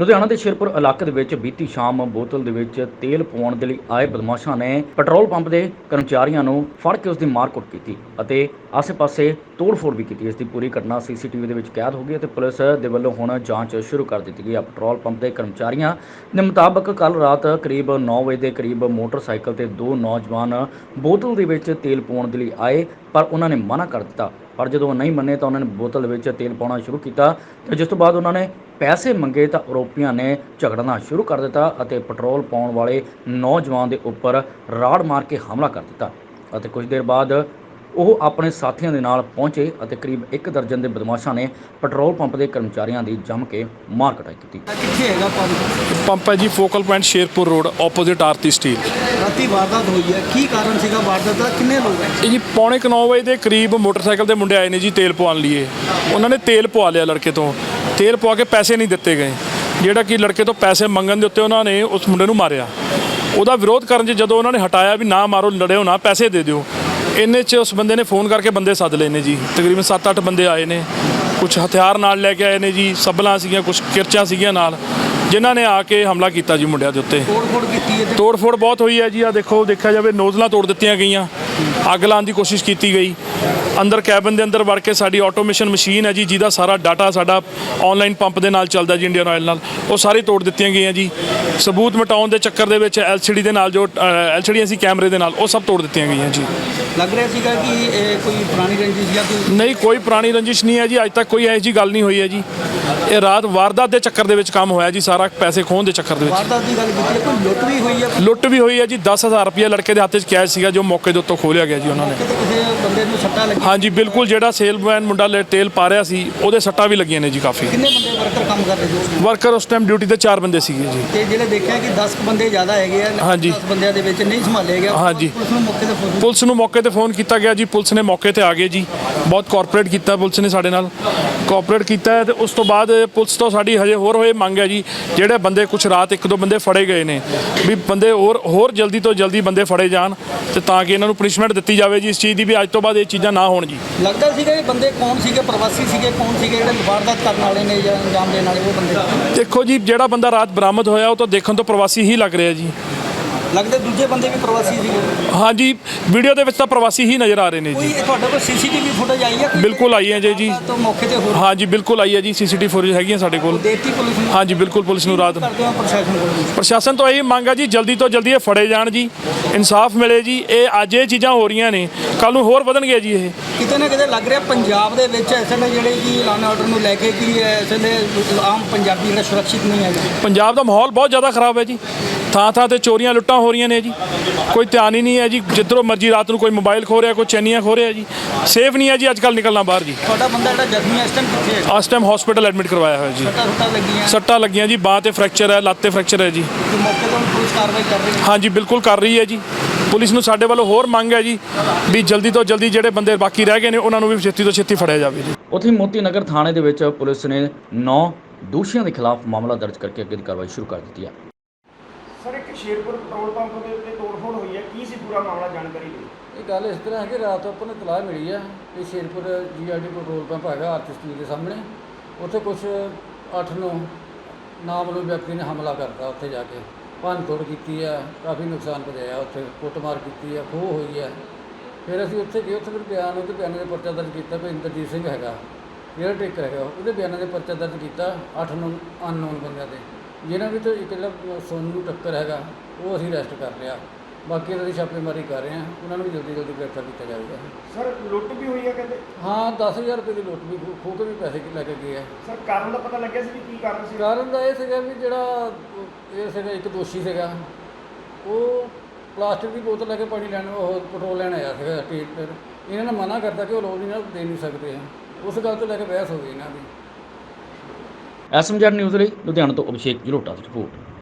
ਲੁਧਿਆਣਾ ਦੇ ਸ਼ੇਰਪੁਰ ਇਲਾਕੇ ਦੇ ਵਿੱਚ ਬੀਤੀ ਸ਼ਾਮ ਬੋਤਲ ਦੇ ਵਿੱਚ ਤੇਲ ਪਾਉਣ ਦੇ ਲਈ ਆਏ ਬਦਮਾਸ਼ਾਂ ਨੇ ਪੈਟਰੋਲ ਪੰਪ ਦੇ ਕਰਮਚਾਰੀਆਂ ਨੂੰ ਫੜ ਕੇ ਉਸ ਦੀ ਮਾਰਕੁੱਟ ਕੀਤੀ ਅਤੇ ਆਸ-ਪਾਸੇ ਤੋੜ-ਫੋੜ ਵੀ ਕੀਤੀ। ਇਸ ਦੀ ਪੂਰੀ ਘਟਨਾ ਸੀਸੀਟੀਵੀ ਦੇ ਵਿੱਚ ਕੈਦ ਹੋ ਗਈ ਅਤੇ ਪੁਲਿਸ ਦੇ ਵੱਲੋਂ ਹੁਣ ਜਾਂਚ ਸ਼ੁਰੂ ਕਰ ਦਿੱਤੀ ਗਈ ਹੈ ਪੈਟਰੋਲ ਪੰਪ ਦੇ ਕਰਮਚਾਰੀਆਂ ਦੇ ਮੁਤਾਬਕ ਕੱਲ ਰਾਤ ਕਰੀਬ 9 ਵਜੇ ਦੇ ਕਰੀਬ ਮੋਟਰਸਾਈਕਲ ਤੇ ਦੋ ਨੌਜਵਾਨ ਬੋਤਲ ਦੇ ਵਿੱਚ ਤੇਲ ਪਾਉਣ ਦੇ ਲਈ ਆਏ, ਪਰ ਉਹਨਾਂ ਨੇ ਮਨਾ ਕਰ ਦਿੱਤਾ। ਪਰ ਜਦੋਂ ਉਹ ਨਹੀਂ ਮੰਨੇ ਤਾਂ ਉਹਨਾਂ ਨੇ ਬੋਤਲ ਵਿੱਚ ਤੇਲ ਪਾਉਣਾ ਸ਼ੁਰੂ ਕੀਤਾ ਤੇ ਜਿਸ ਤੋਂ ਬਾਅਦ ਉਹਨਾਂ ਨੇ ਪੈਸੇ ਮੰਗੇ ਤਾਂ ਆਰੋਪੀਆਂ ਨੇ ਝਗੜਨਾ ਸ਼ੁਰੂ ਕਰ ਦਿੱਤਾ ਅਤੇ ਪੈਟਰੋਲ ਪਾਉਣ ਵਾਲੇ ਨੌਜਵਾਨ ਦੇ ਉੱਪਰ ਰਾੜ ਮਾਰ ਕੇ ਹਮਲਾ ਕਰ ਦਿੱਤਾ। ਅਤੇ ਕੁਝ ਦੇਰ ਬਾਅਦ ਉਹ ਆਪਣੇ ਸਾਥੀਆਂ ਦੇ ਨਾਲ ਪਹੁੰਚੇ ਅਤੇ ਕਰੀਬ ਇੱਕ ਦਰਜਨ ਦੇ ਬਦਮਾਸ਼ਾਂ ਨੇ ਪੈਟਰੋਲ ਪੰਪ ਦੇ ਕਰਮਚਾਰੀਆਂ ਦੀ ਜੰਮ ਕੇ ਮਾਰ ਕਟਾਈ ਕੀਤੀ। ਕਿੱਥੇ ਹੈਗਾ ਪੰਪ? ਪੰਪ ਹੈ ਜੀ focal point Sherpur road opposite Aarti steel ਰਾਤੀ ਵਾਰਦਾਤ ਹੋਈ ਹੈ। ਕੀ ਕਾਰਨ ਸੀਗਾ ਵਾਰਦਾਤ ਦਾ? ਕਿੰਨੇ ਲੋਕ ਹੈ ਇਹ ਜੀ ਪੌਣੇ 9 ਵਜੇ ਦੇ ਕਰੀਬ ਮੋਟਰਸਾਈਕਲ ਦੇ ਮੁੰਡੇ ਆਏ ਨੇ ਜੀ ਤੇਲ ਪਵਾਉਣ ਲਈ ਉਹਨਾਂ ਨੇ ਤੇਲ ਪਵਾ ਲਿਆ ਲੜਕੇ ਤੋਂ। ਤੇਲ ਪਵਾ ਕੇ ਪੈਸੇ ਨਹੀਂ ਦਿੱਤੇ ਗਏ। ਜਿਹੜਾ ਕਿ ਲੜਕੇ ਤੋਂ ਪੈਸੇ ਮੰਗਣ ਦੇ ਉੱਤੇ ਉਹਨਾਂ ਨੇ ਉਸ ਮੁੰਡੇ ਨੂੰ ਮਾਰਿਆ। ਉਹਦਾ ਵਿਰੋਧ ਕਰਨ 'ਚ ਜਦੋਂ ਉਹਨਾਂ ਨੇ ਹਟਾਇਆ ਵੀ ਨਾ ਮਾਰੋ ਲੜਿਓ ਨਾ ਪੈਸੇ ਦੇ ਦਿਓ। ਇੰਨੇ 'ਚ ਉਸ ਬੰਦੇ ਨੇ ਫੋਨ ਕਰਕੇ ਬੰਦੇ ਸੱਦ ਲਏ ਨੇ ਜੀ। ਤਕਰੀਬਨ 7-8 ਬੰਦੇ ਆਏ ਨੇ। ਕੁਝ ਹਥਿਆਰ ਨਾਲ ਲੈ ਕੇ ਆਏ ਨੇ ਜੀ ਸੱਬਲਾਂ ਸੀਗੀਆਂ ਕੁਝ ਕਿਰਚਾਂ ਸੀਗੀਆਂ ਨਾਲ ਜਿਨ੍ਹਾਂ ਨੇ ਆ ਕੇ ਹਮਲਾ ਕੀਤਾ ਜੀ ਮੁੰਡਿਆਂ ਦੇ ਉੱਤੇ। ਤੋੜ ਫੋੜ ਕੀਤੀ ਹੈ ਤੋੜ-ਫੋੜ ਬਹੁਤ ਹੋਈ ਹੈ ਜੀ ਆ ਦੇਖੋ ਦੇਖਿਆ ਜਾਵੇ ਨੋਜ਼ਲਾਂ ਤੋੜ ਦਿੱਤੀਆਂ ਗਈਆਂ। ਅੱਗ ਲਾਉਣ ਦੀ ਕੋਸ਼ਿਸ਼ ਕੀਤੀ ਗਈ। ਅੰਦਰ ਕੈਬਨ ਦੇ ਅੰਦਰ ਵੜ ਕੇ ਸਾਡੀ ਆਟੋਮੇਸ਼ਨ ਮਸ਼ੀਨ ਹੈ ਜੀ ਜਿਹਦਾ ਸਾਰਾ ਡਾਟਾ ਸਾਡਾ ਆਨਲਾਈਨ ਪੰਪ ਦੇ ਨਾਲ ਚੱਲਦਾ ਜੀ ਇੰਡੀਅਨ ਆਇਲ ਨਾਲ। ਉਹ ਸਾਰੀ ਤੋੜ ਦਿੱਤੀਆਂ ਗਈਆਂ ਜੀ। ਸਬੂਤ ਮਿਟਾਉਣ ਦੇ ਚੱਕਰ ਦੇ ਵਿੱਚ ਐਲਸੀਡੀ ਦੇ ਨਾਲ ਜੋ ਐਲਸੀਡੀ ਸੀ ਕੈਮਰੇ ਦੇ ਨਾਲ ਉਹ ਸਭ ਤੋੜ ਦਿੱਤੀਆਂ ਗਈਆਂ ਜੀ। ਲੱਗ ਰਿਹਾ ਸੀਗਾ ਕਿ ਇਹ ਕੋਈ ਪੁਰਾਣੀ ਰੰਜਿਸ਼ ਜਾਂ ਕੋਈ ਨਹੀਂ ਕੋਈ ਪੁਰਾਣੀ ਰੰਜਿਸ਼ ਨਹੀਂ ਹੈ ਜੀ। ਅੱਜ ਤੱਕ ਕੋਈ ਇਹੋ ਜੀ ਗੱਲ ਨਹੀਂ ਹੋਈ ਹੈ ਜੀ। ਇਹ ਰਾਤ ਵਾਰਦਾਤ ਦੇ ਚੱਕਰ ਦੇ ਵਿੱਚ ਕੰਮ ਹੋਇਆ ਜੀ ਸਾਰਾ ਪੈਸੇ ਖੋਹਣ ਦੇ ਚੱਕਰ ਦੇ ਵਿੱਚ। ਵਾਰਦਾਤ ਦੀ ਗੱਲ ਕੀਤੀ ਹੈ ਕੋਈ ਲੁੱਟ ਵੀ ਹੋਈ ਹੈ? ਲੁੱਟ ਵੀ ਹੋਈ ਹੈ ਜੀ। 10000 ਰੁਪਏ ਲੜਕੇ ਦੇ ਹੱਥ 'ਚ ਕੈਸ਼ ਸੀਗਾ ਜੋ ਮੌਕੇ ਦੇ ਉੱਤੋਂ ਖੋਲਿਆ ਗਿਆ ਜੀ ਉਹਨਾਂ ਨੇ ਕਿਸੇ ਬੰਦੇ ਨੂੰ ਸੱਟਾਂ ਲੱਗੀਆਂ ਹਾਂਜੀ ਬਿਲਕੁਲ ਜਿਹੜਾ ਸੇਲਮੈਨ ਮੁੰਡਾ ਲੈ- ਤੇਲ ਪਾ ਰਿਹਾ ਸੀ ਉਹਦੇ ਸੱਟਾਂ ਵੀ ਲੱਗੀਆਂ ਨੇ ਜੀ ਕਾਫੀ ਕਿੰਨੇ ਬੰਦੇ ਵਰਕਰ ਕੰਮ ਕਰਦੇ ਸੀ? ਵਰਕਰ ਉਸ ਟਾਈਮ ਡਿਊਟੀ ਤੇ ਚਾਰ ਬੰਦੇ ਸੀਗੇ ਜੀ ਤੇ ਜਿਹੜੇ ਦੇਖਿਆ ਕਿ 10 ਕੁ ਬੰਦੇ ਜ਼ਿਆਦਾ ਹੈਗੇ ਆ ਹਾਂਜੀ। 10 ਬੰਦਿਆਂ ਦੇ ਵਿੱਚ ਨਹੀਂ ਸੰਭਾਲਿਆ ਗਿਆ ਹਾਂਜੀ। ਪੁਲਿਸ ਨੂੰ ਮੌਕੇ ਤੇ ਫੋਨ ਪੁਲਿਸ ਨੂੰ ਮੌਕੇ ਤੇ ਫੋਨ ਕੀਤਾ ਗਿਆ ਜੀ ਪੁਲਿਸ ਨੇ ਮੌਕੇ ਤੇ ਆ ਗਏ ਜੀ ਬਹੁਤ ਕੋਆਪਰੇਟ ਕੀਤਾ ਪੁਲਿਸ ਨੇ ਸਾਡੇ ਨਾਲ ਕੋਆਪਰੇਟ ਕੀਤਾ ਹੈ ਤੇ ਉਸ ਤੋਂ ਬਾਅਦ ਪੁਲਿਸ ਤੋਂ ਸਾਡੀ ਹਜੇ ਹੋਰ ਹੋਏ ਮੰਗ ਹੈ ਜੀ ਜਿਹੜੇ ਬੰਦੇ ਕੁਝ ਰਾਤ ਇੱਕ ਦੋ ਬੰਦੇ ਫੜੇ ਗਏ ਨੇ ਵੀ ਬੰਦੇ ਹੋਰ ਹੋਰ ਜਲਦੀ ਤੋਂ ਜਲਦੀ ਬੰਦੇ ਫੜੇ ਜਾਣ ਤੇ ਤਾਂ ਕਿ ਇਹਨਾਂ ਨੂੰ ਪਨਿਸ਼ਮੈਂਟ ਦਿੱਤੀ ਜਾਵੇ ਜੀ ਇਸ ਚੀਜ਼ ਦੀ ਵੀ ਅੱਜ ਤੋਂ ਬਾਅਦ ਇਹ ਚੀਜ਼ਾਂ ਨਾ ਹੋਣ ਜੀ। ਲੱਗਦਾ ਸੀਗਾ ਇਹ ਬੰਦੇ ਕੌਣ ਸੀਗੇ ਪ੍ਰਵਾਸੀ ਸੀਗੇ ਕੌਣ ਸੀਗੇ ਜਿਹੜੇ ਵਾਰਦਾਤ ਕਰਨ ਵਾਲੇ ਨੇ ਜਾਂ ਅੰਜਾਮ ਦੇਣ ਵਾਲੇ ਉਹ ਬੰਦੇ ਦੇਖੋ ਜੀ ਜਿਹੜਾ ਬੰਦਾ ਰਾਤ ਬਰਾਮਦ ਹੋਇਆ ਉਹ ਤਾਂ ਦੇਖਣ ਤੋਂ ਪ੍ਰਵਾਸੀ ਹੀ ਲੱਗ ਰਿਹਾ ਜੀ। ਲੱਗਦਾ ਦੂਜੇ ਬੰਦੇ ਵੀ ਪ੍ਰਵਾਸੀ ਸੀਗੇ? ਹਾਂਜੀ ਵੀਡੀਓ ਦੇ ਵਿੱਚ ਤਾਂ ਪ੍ਰਵਾਸੀ ਹੀ ਨਜ਼ਰ ਆ ਰਹੇ ਨੇ ਕੋਈ ਜੀ ਤੁਹਾਡੇ ਕੋਲ ਸੀਸੀਟੀਵੀ ਫੁਟੇਜ ਆਈ ਹੈ ਕੋਈ? ਬਿਲਕੁਲ ਆਈ ਹੈ ਜੀ ਜੀ। ਤਾਂ ਮੌਕੇ ਤੇ ਹੋਰ ਹਾਂਜੀ ਬਿਲਕੁਲ ਆਈ ਹੈ ਜੀ ਸੀਸੀਟੀਵੀ ਫੁਟੇਜ ਹੈਗੀਆਂ ਸਾਡੇ ਕੋਲ। ਦੇਤੀ ਪੁਲਿਸ ਨੂੰ? ਹਾਂਜੀ ਬਿਲਕੁਲ ਪੁਲਿਸ ਨੂੰ ਰਾਤ ਕਰਦੇ ਹਾਂ ਪ੍ਰਸ਼ਾਸਨ ਕੋਲ ਵੀ। ਪ੍ਰਸ਼ਾਸਨ ਤੋਂ ਇਹ ਮੰਗ ਜੀ ਜਲਦੀ ਤੋਂ ਜਲਦੀ ਇਹ ਫੜੇ ਜਾਣ ਜੀ। ਇਨਸਾਫ ਮਿਲੇ ਜੀ ਇਹ ਅੱਜ ਇਹ ਚੀਜ਼ਾਂ ਹੋ ਰਹੀਆਂ ਨੇ। ਕੱਲ ਨੂੰ ਹੋਰ ਵਧਣਗੇ ਜੀ ਇਹ। ਕਿਤੇ ਨਾ ਕਿਤੇ ਲੱਗ ਰਿਹਾ ਪੰਜਾਬ ਦੇ ਵਿੱਚ ਐਸੇ ਨੇ ਜਿਹੜੇ ਕਿ ਲਾਨ ਆਰਡਰ ਨੂੰ ਲੈ ਕੇ ਕਿ ਐਸੇ ਨੇ ਆਮ ਪੰਜਾਬੀ ਜਿਹੜਾ ਸੁਰੱਖਿਅਤ ਨਹੀਂ ਹੈਗਾ। ਪੰਜਾਬ ਦਾ ਮਾਹੌਲ ਬਹੁਤ ਜ਼ਿਆਦਾ ਖਰਾਬ ਹੈ ਜੀ। ਥਾਂ ਥਾਂ ਤੇ ਚੋਰੀਆਂ ਲੁੱਟਾਂ ਹੋ ਰਹੀਆਂ ਨੇ ਜੀ। ਕੋਈ ਧਿਆਨ ਹੀ ਨਹੀਂ ਹੈ ਜੀ। ਜਿੱਧਰੋਂ ਮਰਜ਼ੀ ਰਾਤ ਨੂੰ ਕੋਈ ਮੋਬਾਈਲ ਖੋ ਰਿਹਾ ਕੋਈ ਚੈਨੀਆਂ ਖੋ ਰਿਹਾ ਜੀ। ਸੇਫ ਨਹੀਂ ਹੈ ਜੀ ਅੱਜ ਕੱਲ ਨਿਕਲਣਾ ਬਾਹਰ ਜੀ। ਤੁਹਾਡਾ ਬੰਦਾ ਜਿਹੜਾ ਜ਼ਖਮੀ ਹੈ ਇਸ ਟਾਈਮ ਕਿੱਥੇ ਹੈ? ਇਸ ਟਾਈਮ ਹਸਪੀਟਲ ਐਡਮਿਟ ਕਰਵਾਇਆ ਹੋਇਆ ਜੀ। ਸੱਟਾਂ ਸੁੱਟਾਂ ਲੱਗੀਆਂ। ਸੱਟਾਂ ਲੱਗੀਆਂ ਜੀ ਬਾਹ ਤੇ ਫ੍ਰੈਕਚਰ ਹੈ ਲੱਤ ਤੇ ਫ੍ਰੈਕਚਰ ਹੈ ਜੀ। ਤੇ ਮੌਕੇ ਤੋਂ ਪੁਲਿਸ ਕਾਰਵਾਈ ਕਰ ਰਹੀ ਹੈ। ਹਾਂਜੀ ਬਿਲਕੁਲ ਕਰ ਰਹੀ ਹੈ ਜੀ। ਪੁਲਿਸ ਨੂੰ ਸਾਡੇ ਵੱਲੋਂ ਹੋਰ ਮੰਗ ਹੈ ਜੀ ਵੀ ਜਲਦੀ ਤੋਂ ਜਲਦੀ ਜਿਹੜੇ ਬੰਦੇ ਬਾਕੀ ਰਹਿ ਗਏ ਨੇ ਉਹਨਾਂ ਨੂੰ ਵੀ ਛੇਤੀ ਤੋਂ ਛੇਤੀ ਫੜਿਆ ਜਾਵੇ ਜੀ। ਉੱਥੇ ਮੋਤੀ ਨਗਰ ਥਾਣੇ ਦੇ ਵਿੱਚ ਪੁਲਿਸ ਨੇ 9 ਦੋਸ਼ੀਆਂ ਦੇ ਖਿਲਾਫ ਮਾਮਲਾ ਦਰਜ ਕਰਕੇ ਅੱਗੇ ਦੀ ਕਾਰਵਾਈ ਸ਼ੁਰੂ ਕਰ ਦਿੱਤੀ ਹੈ। ਸਰ, ਇੱਕ ਸ਼ੇਰਪੁਰ ਪੈਟਰੋਲ ਪੰਪ ਦੇ ਉੱਤੇ ਤੋੜਫੋੜ ਹੋਈ ਹੈ। ਕੀ ਸੀ ਪੂਰਾ ਮਾਮਲਾ, ਜਾਣਕਾਰੀ ਦਿਓ। ਇਹ ਗੱਲ ਇਸ ਤਰ੍ਹਾਂ ਹੈ ਕਿ ਰਾਤ ਆਪਾਂ ਨੂੰ ਤਲਾਹ ਮਿਲੀ ਆ ਕਿ ਸ਼ੇਰਪੁਰ ਜੀਆਰਡੀ ਪੈਟਰੋਲ ਪੰਪ ਹੈਗਾ ਆਰਤੀ ਸਟੀਲ ਦੇ ਸਾਹਮਣੇ। ਉੱਥੇ ਕੁਝ 8-9 ਨਾਮਲੂਮ ਵਿਅਕਤੀ ਨੇ ਹਮਲਾ ਕਰਤਾ ਉੱਥੇ ਜਾ ਕੇ। ਭੰਨ ਤੋੜ ਕੀਤੀ ਆ ਕਾਫੀ ਨੁਕਸਾਨ ਪਹੁੰਚਾਇਆ ਉੱਥੇ, ਕੁੱਟਮਾਰ ਕੀਤੀ ਆ ਖੋਹ ਹੋਈ ਆ ਫਿਰ ਅਸੀਂ ਉੱਥੇ ਗਏ, ਉੱਥੇ ਫਿਰ ਬਿਆਨ ਉਹਦੇ ਬਿਆਨਾਂ ਦੇ ਪਰਚਾ ਦਰਜ ਕੀਤਾ ਵੀ ਇੰਦਰਜੀਤ ਸਿੰਘ ਹੈਗਾ। ਕੇਅਰ ਟੇਕਰ ਹੈਗਾ, ਉਹਦੇ ਬਿਆਨਾਂ ਦੇ ਪਰਚਾ ਦਰਜ ਕੀਤਾ 8-9 ਅਨਨੋਨ ਬੰਦਿਆਂ ਦੇ ਜਿਨ੍ਹਾਂ ਵਿੱਚੋਂ ਇੱਕ ਜਿਹੜਾ ਸੋਨੂ ਟੱਕਰ ਹੈਗਾ ਉਹ ਅਸੀਂ ਅਰੈਸਟ ਕਰ ਲਿਆ। ਬਾਕੀ ਇਹਨਾਂ ਦੀ ਛਾਪੇਮਾਰੀ ਕਰ ਰਹੇ ਹਾਂ। ਉਹਨਾਂ ਨੂੰ ਵੀ ਜਲਦੀ ਜਲਦੀ ਗ੍ਰਿਫਤਾਰ ਕੀਤਾ ਜਾਵੇਗਾ। ਸਰ ਲੁੱਟ ਵੀ ਹੋਈ ਹੈ ਕਹਿੰਦੇ? ਹਾਂ 10000 ਰੁਪਏ ਦੀ ਲੁੱਟ ਵੀ ਖੋ- ਖੋਹ ਕੇ ਵੀ ਪੈਸੇ ਲੈ ਕੇ ਗਏ ਆ। ਸਰ ਕਾਰਨ ਦਾ ਪਤਾ ਲੱਗਿਆ ਸੀ ਵੀ ਕੀ ਕਾਰਨ ਸੀ? ਕਾਰਨ ਦਾ ਇਹ ਸੀਗਾ ਵੀ ਜਿਹੜਾ ਇਹ ਸੀਗਾ ਇੱਕ ਦੋਸ਼ੀ ਸੀਗਾ। ਉਹ ਪਲਾਸਟਿਕ ਦੀ ਬੋਤਲ ਲੈ ਕੇ ਪਾਣੀ ਲੈਣ ਉਹ ਪੈਟਰੋਲ ਲੈਣ ਆਇਆ ਸੀਗਾ ਸਟੇਟ ਤੇ। ਇਹਨਾਂ ਨੇ ਮਨਾ ਕਰਤਾ ਕਿ ਉਹ ਲੋਕ ਨਹੀਂ ਨਾ ਦੇ ਨਹੀਂ ਸਕਦੇ ਆ। ਉਸ ਗੱਲ ਤੋਂ ਲੈ ਕੇ ਬਹਿਸ ਹੋ ਗਈ ਇਹਨਾਂ ਦੀ। ਐਸਐਮਜੈਡ ਨਿਊਜ਼ ਲਈ ਲੁਧਿਆਣਾ ਤੋਂ ਅਭਿਸ਼ੇਕ ਜਲੋਟਾ ਦੀ ਰਿਪੋਰਟ।